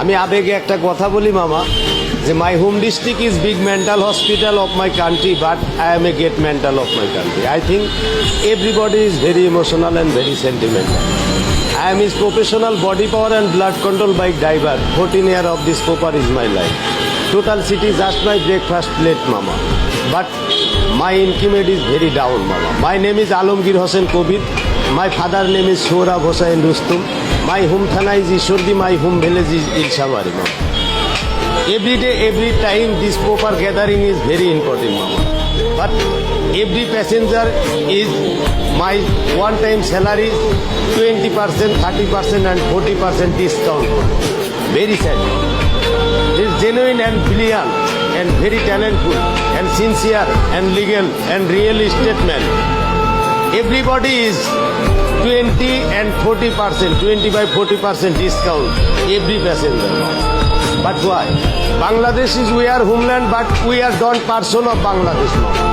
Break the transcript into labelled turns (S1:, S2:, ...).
S1: আমি আবেগে একটা কথা বলি মামা যে my home district is big mental hospital of my country but I am a gate mental of my country I think everybody is very emotional and very sentimental I am is professional body power and blood control bike driver fourteen year of this popper is my life total city just my breakfast plate মামা but my income is very down মামা my name is Alamgir Hossain Covid My father name is Shohra Hossain Rustum. My home thana is Ishwardi. My home village is Ilshabari, mama. Every day, every time, this proper gathering is very important, mama. But every passenger is my one-time salary 20%, 30% and 40% discount. Very sad. He is genuine and brilliant and very talented and sincere and legal and real estate man. Everybody is 20 by 40% discount every passenger. But why? Bangladesh is we are homeland, but we are not person of Bangladesh now.